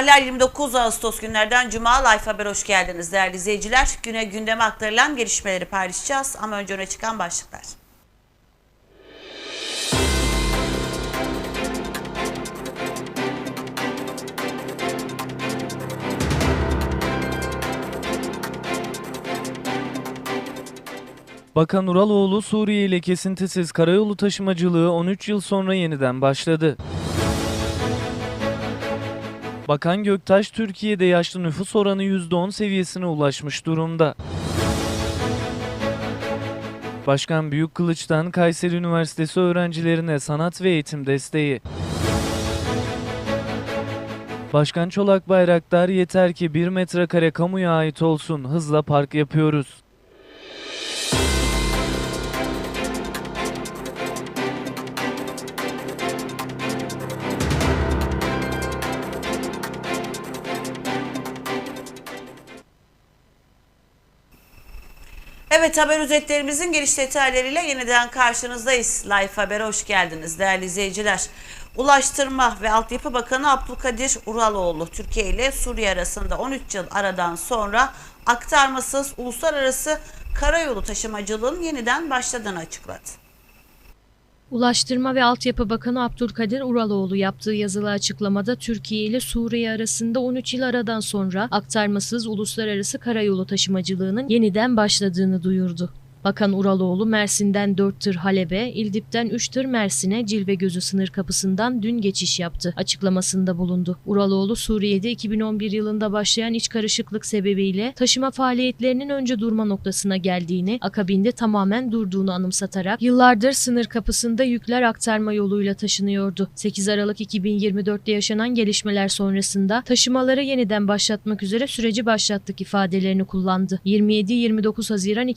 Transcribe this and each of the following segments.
Tarihler 29 Ağustos günlerden Cuma Life Haber hoş geldiniz değerli izleyiciler. Güne gündeme aktarılan gelişmeleri paylaşacağız ama önce öne çıkan başlıklar. Bakan Uraloğlu Suriye ile kesintisiz karayolu taşımacılığı 13 yıl sonra yeniden başladı. Bakan Göktaş Türkiye'de yaşlı nüfus oranı %10 seviyesine ulaşmış durumda. Başkan Büyük Kılıç'tan Kayseri Üniversitesi öğrencilerine sanat ve eğitim desteği. Başkan Çolak Bayraktar yeter ki 1 metrekare kamuya ait olsun hızla park yapıyoruz. Evet haber özetlerimizin geliş detaylarıyla yeniden karşınızdayız. Life Haber'e hoş geldiniz değerli izleyiciler. Ulaştırma ve Altyapı Bakanı Abdülkadir Uraloğlu Türkiye ile Suriye arasında 13 yıl aradan sonra aktarmasız uluslararası karayolu taşımacılığın yeniden başladığını açıkladı. Ulaştırma ve Altyapı Bakanı Abdülkadir Uraloğlu yaptığı yazılı açıklamada Türkiye ile Suriye arasında 13 yıl aradan sonra aktarmasız uluslararası karayolu taşımacılığının yeniden başladığını duyurdu. Bakan Uraloğlu Mersin'den 4 tır Halep'e, İldip'ten 3 tır Mersin'e Cilvegözü sınır kapısından dün geçiş yaptı. Açıklamasında bulundu. Uraloğlu Suriye'de 2011 yılında başlayan iç karışıklık sebebiyle taşıma faaliyetlerinin önce durma noktasına geldiğini, akabinde tamamen durduğunu anımsatarak yıllardır sınır kapısında yükler aktarma yoluyla taşınıyordu. 8 Aralık 2024'te yaşanan gelişmeler sonrasında taşımaları yeniden başlatmak üzere süreci başlattık ifadelerini kullandı. 27-29 Haziran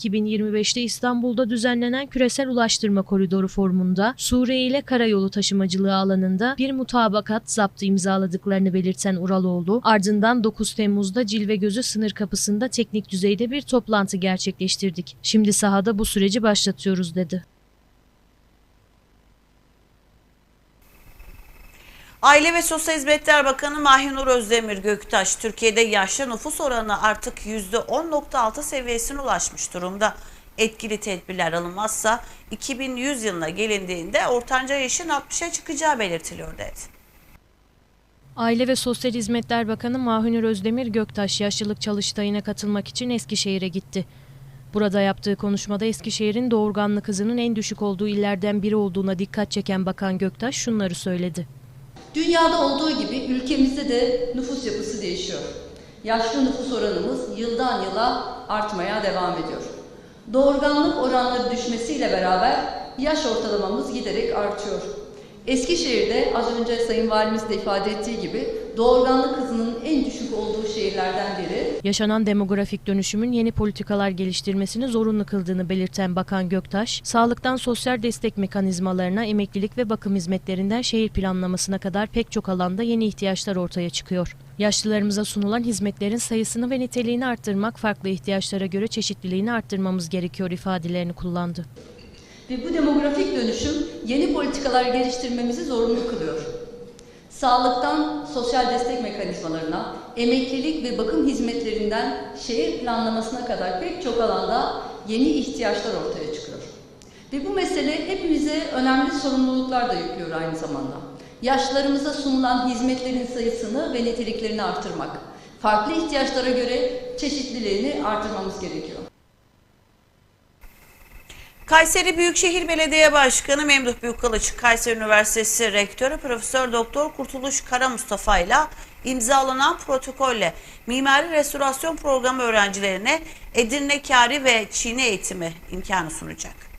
2025'te İstanbul'da düzenlenen küresel ulaştırma koridoru forumunda Suriye ile karayolu taşımacılığı alanında bir mutabakat zaptı imzaladıklarını belirten Uraloğlu, ardından 9 Temmuz'da Cilvegözü sınır kapısında teknik düzeyde bir toplantı gerçekleştirdik. Şimdi sahada bu süreci başlatıyoruz dedi. Aile ve Sosyal Hizmetler Bakanı Mahinur Özdemir Göktaş, Türkiye'de yaşlı nüfus oranı artık %10.6 seviyesine ulaşmış durumda. Etkili tedbirler alınmazsa 2100 yılına gelindiğinde ortanca yaşın 60'a çıkacağı belirtiliyor dedi. Aile ve Sosyal Hizmetler Bakanı Mahünür Özdemir Göktaş yaşlılık çalıştayına katılmak için Eskişehir'e gitti. Burada yaptığı konuşmada Eskişehir'in doğurganlık hızının en düşük olduğu illerden biri olduğuna dikkat çeken Bakan Göktaş şunları söyledi. Dünyada olduğu gibi ülkemizde de nüfus yapısı değişiyor. Yaşlı nüfus oranımız yıldan yıla artmaya devam ediyor. Doğurganlık oranları düşmesiyle beraber yaş ortalamamız giderek artıyor. Eskişehir'de az önce Sayın Valimiz de ifade ettiği gibi doğurganlık hızının en düşük olduğu şehirlerden biri. Yaşanan demografik dönüşümün yeni politikalar geliştirmesini zorunlu kıldığını belirten Bakan Göktaş, sağlıktan sosyal destek mekanizmalarına, emeklilik ve bakım hizmetlerinden şehir planlamasına kadar pek çok alanda yeni ihtiyaçlar ortaya çıkıyor. Yaşlılarımıza sunulan hizmetlerin sayısını ve niteliğini arttırmak, farklı ihtiyaçlara göre çeşitliliğini arttırmamız gerekiyor ifadelerini kullandı. Ve bu demografik dönüşüm yeni politikalar geliştirmemizi zorunlu kılıyor. Sağlıktan sosyal destek mekanizmalarına, emeklilik ve bakım hizmetlerinden şehir planlamasına kadar pek çok alanda yeni ihtiyaçlar ortaya çıkıyor. Ve bu mesele hepimize önemli sorumluluklar da yüklüyor aynı zamanda. Yaşlılarımıza sunulan hizmetlerin sayısını ve niteliklerini artırmak, farklı ihtiyaçlara göre çeşitliliğini artırmamız gerekiyor. Kayseri Büyükşehir Belediye Başkanı Memduh Büyükkılıç, Kayseri Üniversitesi Rektörü Profesör Doktor Kurtuluş Kara Mustafa ile imzalanan protokolle Mimari Restorasyon Programı öğrencilerine Edirne Kari ve Çiğne eğitimi imkanı sunacak.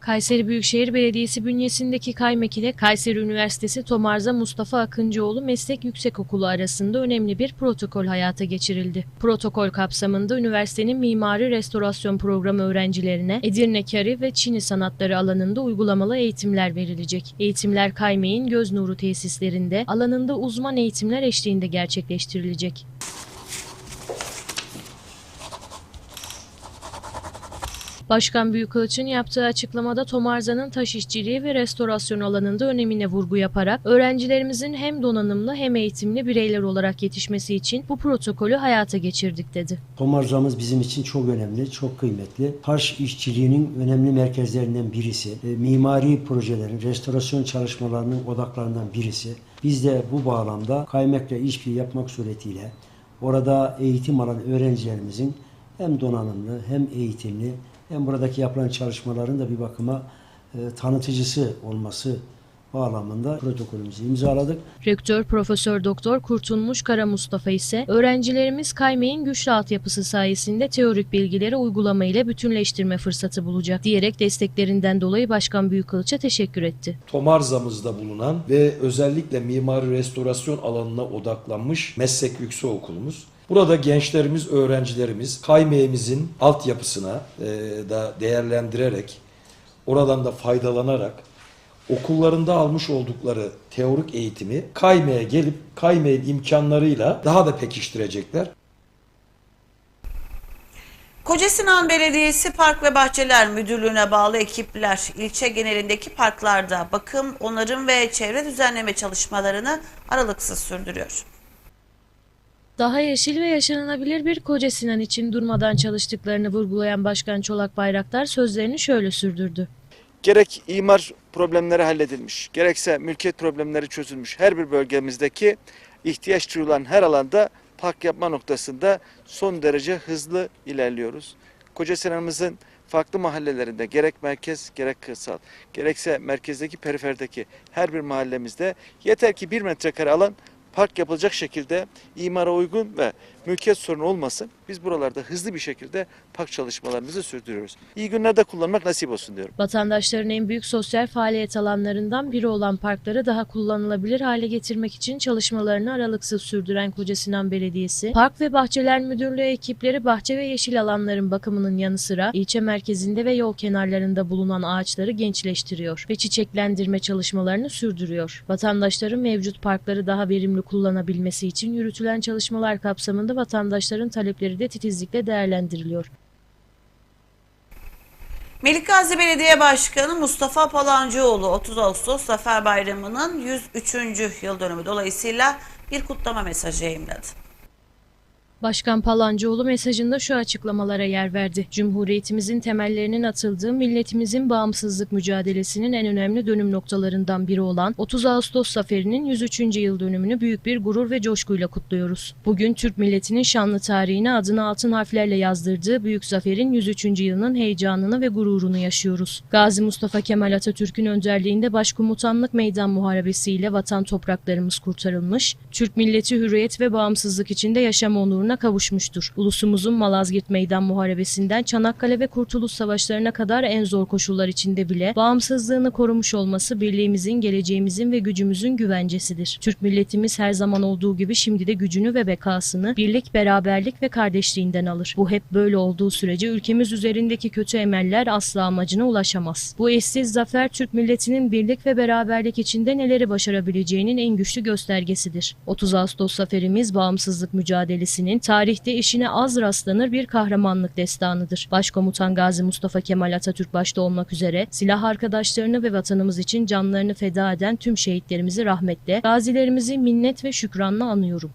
Kayseri Büyükşehir Belediyesi bünyesindeki Kaymek ile Kayseri Üniversitesi Tomarza Mustafa Akıncıoğlu Meslek Yüksekokulu arasında önemli bir protokol hayata geçirildi. Protokol kapsamında üniversitenin mimari restorasyon programı öğrencilerine Edirne Kari ve Çini sanatları alanında uygulamalı eğitimler verilecek. Eğitimler Kaymek'in Göz Nuru tesislerinde alanında uzman eğitimler eşliğinde gerçekleştirilecek. Başkan Büyükkılıç'ın yaptığı açıklamada Tomarza'nın taş işçiliği ve restorasyon alanında önemine vurgu yaparak öğrencilerimizin hem donanımlı hem eğitimli bireyler olarak yetişmesi için bu protokolü hayata geçirdik dedi. Tomarzamız bizim için çok önemli, çok kıymetli. Taş işçiliğinin önemli merkezlerinden birisi. E, Mimari projelerin, restorasyon çalışmalarının odaklarından birisi. Biz de bu bağlamda Kaymak'la işbirliği yapmak suretiyle orada eğitim alan öğrencilerimizin hem donanımlı hem eğitimli hem buradaki yapılan çalışmaların da bir bakıma e, tanıtıcısı olması bağlamında protokolümüzü imzaladık. Rektör Profesör Doktor Kurtulmuş Kara Mustafa ise öğrencilerimiz Kaymey'in güçlü altyapısı sayesinde teorik bilgileri uygulama ile bütünleştirme fırsatı bulacak diyerek desteklerinden dolayı Başkan Büyükkılıç'a teşekkür etti. Tomarza'mızda bulunan ve özellikle mimari restorasyon alanına odaklanmış meslek yüksek okulumuz. Burada gençlerimiz, öğrencilerimiz kaymeğimizin altyapısına e, da değerlendirerek, oradan da faydalanarak okullarında almış oldukları teorik eğitimi kaymeğe gelip kaymeğin imkanlarıyla daha da pekiştirecekler. Kocasinan Belediyesi Park ve Bahçeler Müdürlüğü'ne bağlı ekipler ilçe genelindeki parklarda bakım, onarım ve çevre düzenleme çalışmalarını aralıksız sürdürüyor. Daha yeşil ve yaşanılabilir bir Koca Sinan için durmadan çalıştıklarını vurgulayan Başkan Çolak Bayraktar sözlerini şöyle sürdürdü. gerek imar problemleri halledilmiş, gerekse mülkiyet problemleri çözülmüş. Her bir bölgemizdeki ihtiyaç duyulan her alanda park yapma noktasında son derece hızlı ilerliyoruz. Koca Sinan'ımızın farklı mahallelerinde gerek merkez gerek kırsal gerekse merkezdeki periferdeki her bir mahallemizde yeter ki bir metrekare alan park yapılacak şekilde imara uygun ve mülkiyet sorunu olmasın. Biz buralarda hızlı bir şekilde park çalışmalarımızı sürdürüyoruz. İyi günlerde kullanmak nasip olsun diyorum. Vatandaşların en büyük sosyal faaliyet alanlarından biri olan parkları daha kullanılabilir hale getirmek için çalışmalarını aralıksız sürdüren Koca Sinan Belediyesi, Park ve Bahçeler Müdürlüğü ekipleri bahçe ve yeşil alanların bakımının yanı sıra ilçe merkezinde ve yol kenarlarında bulunan ağaçları gençleştiriyor ve çiçeklendirme çalışmalarını sürdürüyor. Vatandaşların mevcut parkları daha verimli kullanabilmesi için yürütülen çalışmalar kapsamında vatandaşların talepleri de titizlikle değerlendiriliyor. Melikgazi Belediye Başkanı Mustafa Palancıoğlu 30 Ağustos Zafer Bayramı'nın 103. yıl dönümü dolayısıyla bir kutlama mesajı yayımladı. Başkan Palancıoğlu mesajında şu açıklamalara yer verdi. Cumhuriyetimizin temellerinin atıldığı milletimizin bağımsızlık mücadelesinin en önemli dönüm noktalarından biri olan 30 Ağustos Zaferi'nin 103. yıl dönümünü büyük bir gurur ve coşkuyla kutluyoruz. Bugün Türk milletinin şanlı tarihine adını altın harflerle yazdırdığı büyük zaferin 103. yılının heyecanını ve gururunu yaşıyoruz. Gazi Mustafa Kemal Atatürk'ün önderliğinde başkomutanlık meydan muharebesiyle vatan topraklarımız kurtarılmış, Türk milleti hürriyet ve bağımsızlık içinde yaşam onuruna kavuşmuştur. Ulusumuzun Malazgirt Meydan Muharebesi'nden Çanakkale ve Kurtuluş Savaşlarına kadar en zor koşullar içinde bile bağımsızlığını korumuş olması birliğimizin, geleceğimizin ve gücümüzün güvencesidir. Türk milletimiz her zaman olduğu gibi şimdi de gücünü ve bekasını birlik, beraberlik ve kardeşliğinden alır. Bu hep böyle olduğu sürece ülkemiz üzerindeki kötü emeller asla amacına ulaşamaz. Bu eşsiz zafer Türk milletinin birlik ve beraberlik içinde neleri başarabileceğinin en güçlü göstergesidir. 30 Ağustos zaferimiz bağımsızlık mücadelesinin tarihte işine az rastlanır bir kahramanlık destanıdır. Başkomutan Gazi Mustafa Kemal Atatürk başta olmak üzere silah arkadaşlarını ve vatanımız için canlarını feda eden tüm şehitlerimizi rahmetle, gazilerimizi minnet ve şükranla anıyorum.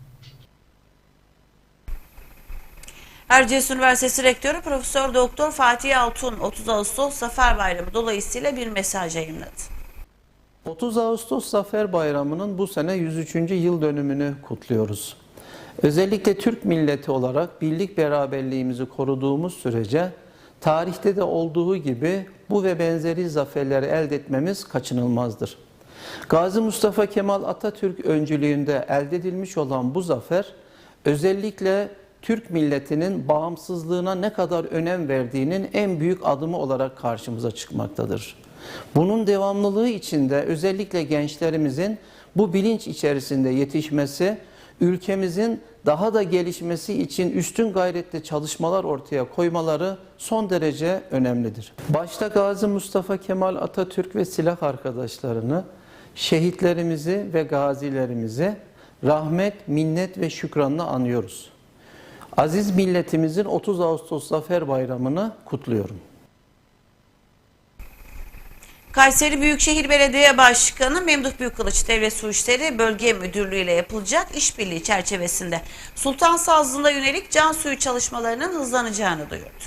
Erciyes Üniversitesi Rektörü Profesör Doktor Fatih Altun 30 Ağustos Zafer Bayramı dolayısıyla bir mesaj yayımladı. 30 Ağustos Zafer Bayramı'nın bu sene 103. yıl dönümünü kutluyoruz. Özellikle Türk milleti olarak birlik beraberliğimizi koruduğumuz sürece tarihte de olduğu gibi bu ve benzeri zaferleri elde etmemiz kaçınılmazdır. Gazi Mustafa Kemal Atatürk öncülüğünde elde edilmiş olan bu zafer özellikle Türk milletinin bağımsızlığına ne kadar önem verdiğinin en büyük adımı olarak karşımıza çıkmaktadır. Bunun devamlılığı içinde özellikle gençlerimizin bu bilinç içerisinde yetişmesi, ülkemizin daha da gelişmesi için üstün gayretle çalışmalar ortaya koymaları son derece önemlidir. Başta Gazi Mustafa Kemal Atatürk ve silah arkadaşlarını, şehitlerimizi ve gazilerimizi rahmet, minnet ve şükranla anıyoruz. Aziz milletimizin 30 Ağustos Zafer Bayramı'nı kutluyorum. Kayseri Büyükşehir Belediye Başkanı Memduh Büyükkılıç Devlet Su İşleri Bölge Müdürlüğü ile yapılacak işbirliği çerçevesinde Sultan Sazlı'na yönelik can suyu çalışmalarının hızlanacağını duyurdu.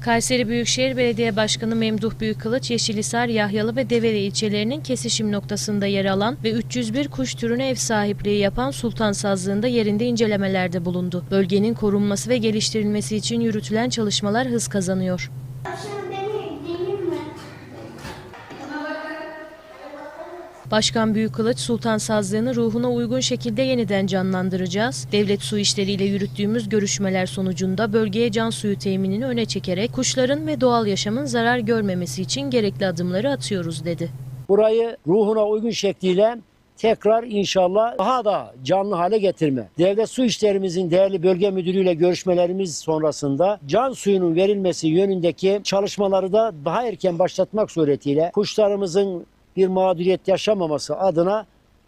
Kayseri Büyükşehir Belediye Başkanı Memduh Büyükkılıç, Yeşilhisar, Yahyalı ve Develi ilçelerinin kesişim noktasında yer alan ve 301 kuş türüne ev sahipliği yapan Sultan Sazlığı'nda yerinde incelemelerde bulundu. Bölgenin korunması ve geliştirilmesi için yürütülen çalışmalar hız kazanıyor. Başkan Büyükkılıç, Sultan Sazlığı'nı ruhuna uygun şekilde yeniden canlandıracağız. Devlet su işleriyle yürüttüğümüz görüşmeler sonucunda bölgeye can suyu teminini öne çekerek kuşların ve doğal yaşamın zarar görmemesi için gerekli adımları atıyoruz dedi. burayı ruhuna uygun şekliyle tekrar inşallah daha da canlı hale getirme. Devlet Su İşlerimizin değerli bölge müdürüyle görüşmelerimiz sonrasında can suyunun verilmesi yönündeki çalışmaları da daha erken başlatmak suretiyle kuşlarımızın bir mağduriyet yaşamaması adına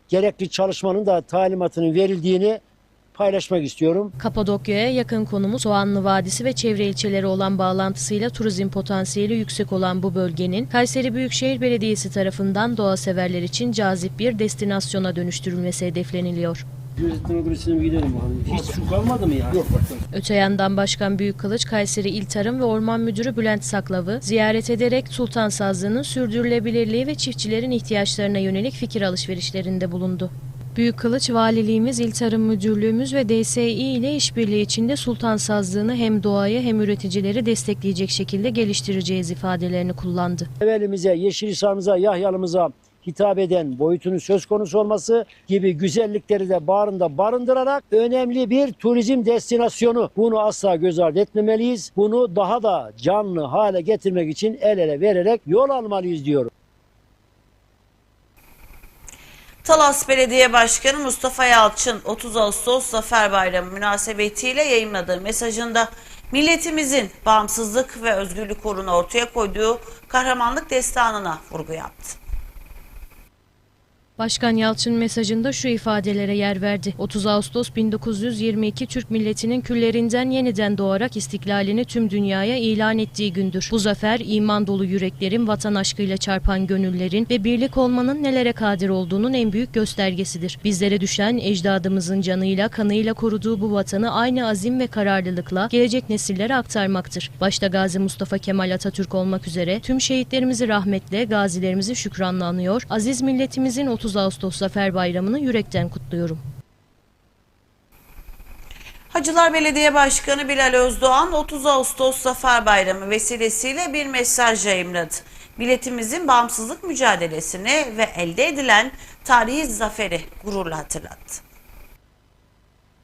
gerekli çalışmanın da talimatının verildiğini paylaşmak istiyorum. Kapadokya'ya yakın konumu Soğanlı Vadisi ve çevre ilçeleri olan bağlantısıyla turizm potansiyeli yüksek olan bu bölgenin Kayseri Büyükşehir Belediyesi tarafından doğa severler için cazip bir destinasyona dönüştürülmesi hedefleniliyor. Gözetim ödülüsüne bir gidelim. Hiç su kalmadı mı ya? Yok Öte yandan Başkan Büyükkılıç, Kayseri İl Tarım ve Orman Müdürü Bülent Saklav'ı ziyaret ederek Sultan Sazlığı'nın sürdürülebilirliği ve çiftçilerin ihtiyaçlarına yönelik fikir alışverişlerinde bulundu. Büyükkılıç, Valiliğimiz, İl Tarım Müdürlüğümüz ve DSİ ile işbirliği içinde Sultan Sazlığı'nı hem doğayı hem üreticileri destekleyecek şekilde geliştireceğiz ifadelerini kullandı. Evvelimize, Yeşilhisar'ımıza, Yahyalımıza hitap eden boyutunun söz konusu olması gibi güzellikleri de bağrında barındırarak önemli bir turizm destinasyonu. Bunu asla göz ardı etmemeliyiz. Bunu daha da canlı hale getirmek için el ele vererek yol almalıyız diyorum. Talas Belediye Başkanı Mustafa Yalçın 30 Ağustos Zafer Bayramı münasebetiyle yayınladığı mesajında milletimizin bağımsızlık ve özgürlük uğruna ortaya koyduğu kahramanlık destanına vurgu yaptı. Başkan Yalçın mesajında şu ifadelere yer verdi. 30 Ağustos 1922 Türk milletinin küllerinden yeniden doğarak istiklalini tüm dünyaya ilan ettiği gündür. Bu zafer iman dolu yüreklerin, vatan aşkıyla çarpan gönüllerin ve birlik olmanın nelere kadir olduğunun en büyük göstergesidir. Bizlere düşen ecdadımızın canıyla, kanıyla koruduğu bu vatanı aynı azim ve kararlılıkla gelecek nesillere aktarmaktır. Başta Gazi Mustafa Kemal Atatürk olmak üzere tüm şehitlerimizi rahmetle, gazilerimizi şükranla anıyor. Aziz milletimizin 30 Ağustos Zafer Bayramı'nı yürekten kutluyorum. Hacılar Belediye Başkanı Bilal Özdoğan 30 Ağustos Zafer Bayramı vesilesiyle bir mesaj yayımladı. Milletimizin bağımsızlık mücadelesini ve elde edilen tarihi zaferi gururla hatırlattı.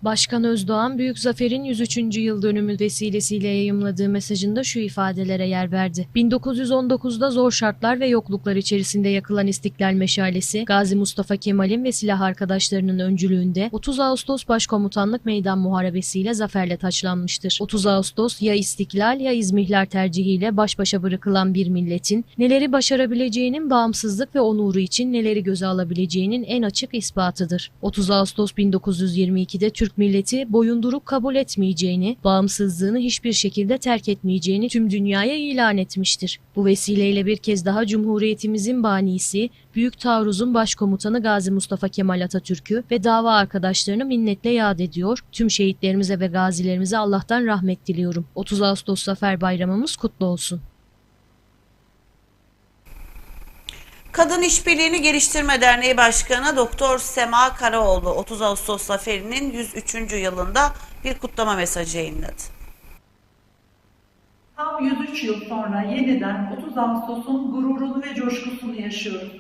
Başkan Özdoğan, Büyük Zafer'in 103. yıl dönümü vesilesiyle yayımladığı mesajında şu ifadelere yer verdi. 1919'da zor şartlar ve yokluklar içerisinde yakılan İstiklal Meşalesi, Gazi Mustafa Kemal'in ve silah arkadaşlarının öncülüğünde 30 Ağustos Başkomutanlık Meydan Muharebesiyle zaferle taçlanmıştır. 30 Ağustos ya istiklal ya İzmihler tercihiyle baş başa bırakılan bir milletin neleri başarabileceğinin bağımsızlık ve onuru için neleri göze alabileceğinin en açık ispatıdır. 30 Ağustos 1922'de Türk milleti boyunduruk kabul etmeyeceğini, bağımsızlığını hiçbir şekilde terk etmeyeceğini tüm dünyaya ilan etmiştir. Bu vesileyle bir kez daha Cumhuriyetimizin banisi, Büyük Taarruz'un başkomutanı Gazi Mustafa Kemal Atatürk'ü ve dava arkadaşlarını minnetle yad ediyor. Tüm şehitlerimize ve gazilerimize Allah'tan rahmet diliyorum. 30 Ağustos Zafer Bayramımız kutlu olsun. Kadın İşbirliğini Geliştirme Derneği Başkanı Doktor Sema Karaoğlu 30 Ağustos Zaferi'nin 103. yılında bir kutlama mesajı yayınladı. Tam 103 yıl sonra yeniden 30 Ağustos'un gururunu ve coşkusunu yaşıyoruz.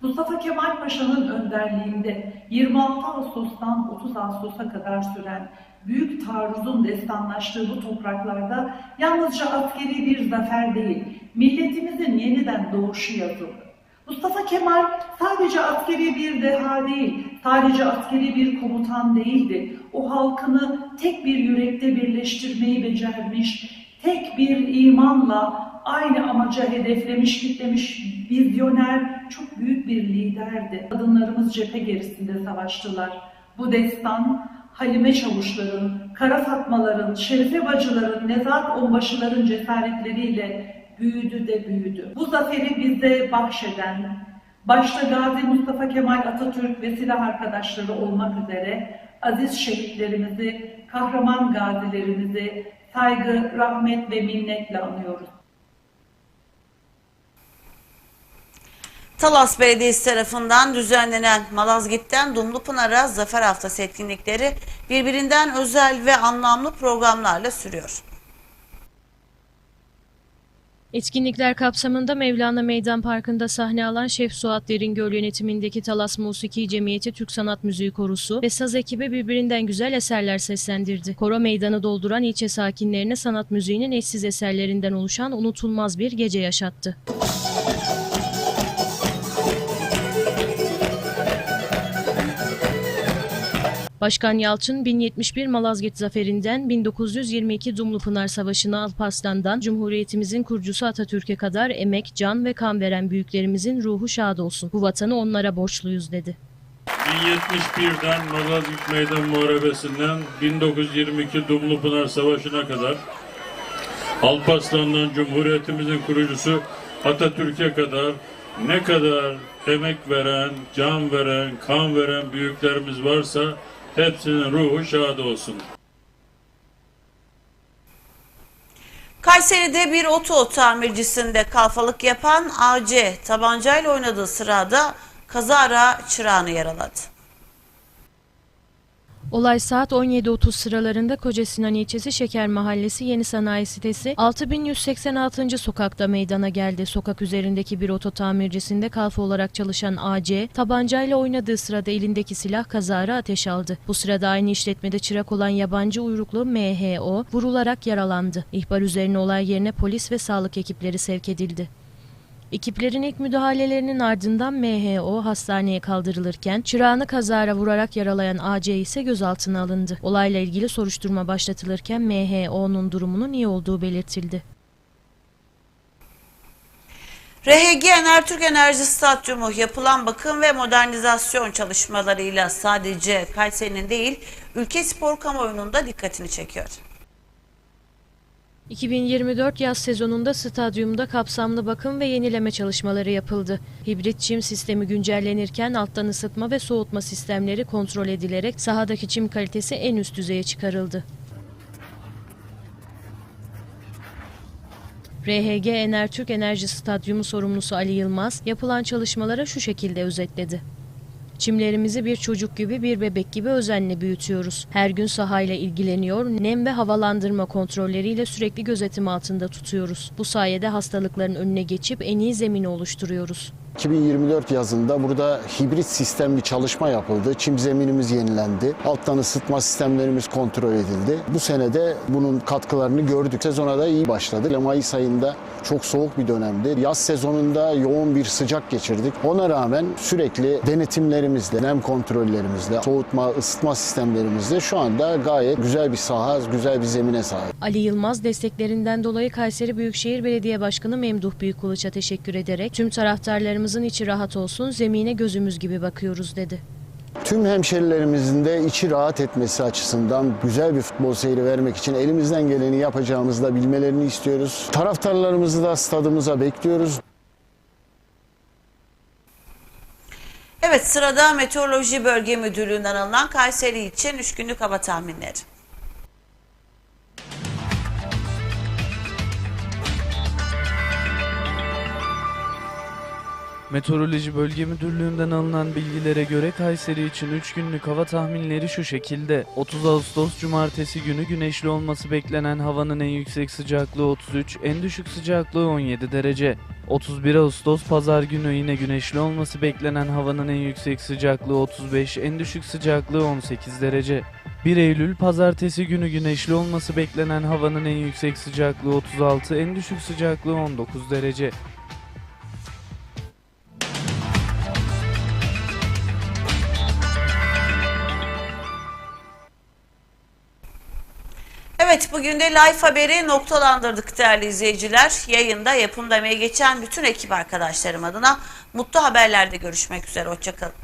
Mustafa Kemal Paşa'nın önderliğinde 26 Ağustos'tan 30 Ağustos'a kadar süren büyük taarruzun destanlaştığı bu topraklarda yalnızca askeri bir zafer değil, milletimizin yeniden doğuşu yazıldı. Mustafa Kemal sadece askeri bir deha değil, sadece askeri bir komutan değildi. O halkını tek bir yürekte birleştirmeyi becermiş, tek bir imanla aynı amaca hedeflemiş, kitlemiş, vizyoner, çok büyük bir liderdi. Kadınlarımız cephe gerisinde savaştılar. Bu destan Halime Çavuşların, Kara Fatmaların, Şerife Bacıların, Nezahat Onbaşıların cesaretleriyle büyüdü de büyüdü. Bu zaferi bize bahşeden, başta Gazi Mustafa Kemal Atatürk ve silah arkadaşları olmak üzere aziz şehitlerimizi, kahraman gazilerimizi saygı, rahmet ve minnetle anıyoruz. Talas Belediyesi tarafından düzenlenen Malazgirt'ten Dumlupınar'a Zafer Haftası etkinlikleri birbirinden özel ve anlamlı programlarla sürüyor. Etkinlikler kapsamında Mevlana Meydan Parkı'nda sahne alan Şef Suat Deringöl yönetimindeki Talas Musiki Cemiyeti Türk Sanat Müziği Korusu ve saz ekibi birbirinden güzel eserler seslendirdi. Koro meydanı dolduran ilçe sakinlerine sanat müziğinin eşsiz eserlerinden oluşan unutulmaz bir gece yaşattı. Başkan Yalçın 1071 Malazgirt zaferinden 1922 Dumlupınar Savaşı'na Alparslan'dan Cumhuriyetimizin kurucusu Atatürk'e kadar emek, can ve kan veren büyüklerimizin ruhu şad olsun. Bu vatanı onlara borçluyuz dedi. 1071'den Malazgirt Meydan Muharebesi'nden 1922 Dumlupınar Savaşı'na kadar Alparslan'dan Cumhuriyetimizin kurucusu Atatürk'e kadar ne kadar emek veren, can veren, kan veren büyüklerimiz varsa hepsinin ruhu şad olsun. Kayseri'de bir oto tamircisinde kalfalık yapan AC tabancayla oynadığı sırada kazara çırağını yaraladı. Olay saat 17.30 sıralarında Koca Sinan ilçesi Şeker Mahallesi Yeni Sanayi Sitesi 6186. sokakta meydana geldi. Sokak üzerindeki bir oto tamircisinde kalfa olarak çalışan AC, tabancayla oynadığı sırada elindeki silah kazara ateş aldı. Bu sırada aynı işletmede çırak olan yabancı uyruklu MHO vurularak yaralandı. İhbar üzerine olay yerine polis ve sağlık ekipleri sevk edildi. Ekiplerin ilk müdahalelerinin ardından MHO hastaneye kaldırılırken çırağını kazara vurarak yaralayan AC ise gözaltına alındı. Olayla ilgili soruşturma başlatılırken MHO'nun durumunun iyi olduğu belirtildi. RHG Enertürk Enerji Stadyumu yapılan bakım ve modernizasyon çalışmalarıyla sadece Kayseri'nin değil ülke spor kamuoyunun da dikkatini çekiyor. 2024 yaz sezonunda stadyumda kapsamlı bakım ve yenileme çalışmaları yapıldı. Hibrit çim sistemi güncellenirken alttan ısıtma ve soğutma sistemleri kontrol edilerek sahadaki çim kalitesi en üst düzeye çıkarıldı. RHG Enertürk Enerji Stadyumu sorumlusu Ali Yılmaz yapılan çalışmalara şu şekilde özetledi. Çimlerimizi bir çocuk gibi bir bebek gibi özenle büyütüyoruz. Her gün sahayla ilgileniyor, nem ve havalandırma kontrolleriyle sürekli gözetim altında tutuyoruz. Bu sayede hastalıkların önüne geçip en iyi zemini oluşturuyoruz. 2024 yazında burada hibrit sistem bir çalışma yapıldı. Çim zeminimiz yenilendi. Alttan ısıtma sistemlerimiz kontrol edildi. Bu sene de bunun katkılarını gördük. Sezona da iyi başladık. Mayıs ayında çok soğuk bir dönemdi. Yaz sezonunda yoğun bir sıcak geçirdik. Ona rağmen sürekli denetimlerimizle, nem kontrollerimizle, soğutma, ısıtma sistemlerimizle şu anda gayet güzel bir saha, güzel bir zemine sahip. Ali Yılmaz desteklerinden dolayı Kayseri Büyükşehir Belediye Başkanı Memduh Büyükkılıç'a teşekkür ederek tüm taraftarlarımızın içi rahat olsun, zemine gözümüz gibi bakıyoruz dedi. Tüm hemşerilerimizin de içi rahat etmesi açısından güzel bir futbol seyri vermek için elimizden geleni yapacağımızı da bilmelerini istiyoruz. Taraftarlarımızı da stadımıza bekliyoruz. Evet sırada Meteoroloji Bölge Müdürlüğü'nden alınan Kayseri için 3 günlük hava tahminleri. Meteoroloji Bölge Müdürlüğü'nden alınan bilgilere göre Kayseri için 3 günlük hava tahminleri şu şekilde. 30 Ağustos Cumartesi günü güneşli olması beklenen havanın en yüksek sıcaklığı 33, en düşük sıcaklığı 17 derece. 31 Ağustos Pazar günü yine güneşli olması beklenen havanın en yüksek sıcaklığı 35, en düşük sıcaklığı 18 derece. 1 Eylül Pazartesi günü güneşli olması beklenen havanın en yüksek sıcaklığı 36, en düşük sıcaklığı 19 derece. Bugün de Life Haber'i noktalandırdık değerli izleyiciler. Yayında yapımda emeği geçen bütün ekip arkadaşlarım adına mutlu haberlerde görüşmek üzere. Hoşçakalın.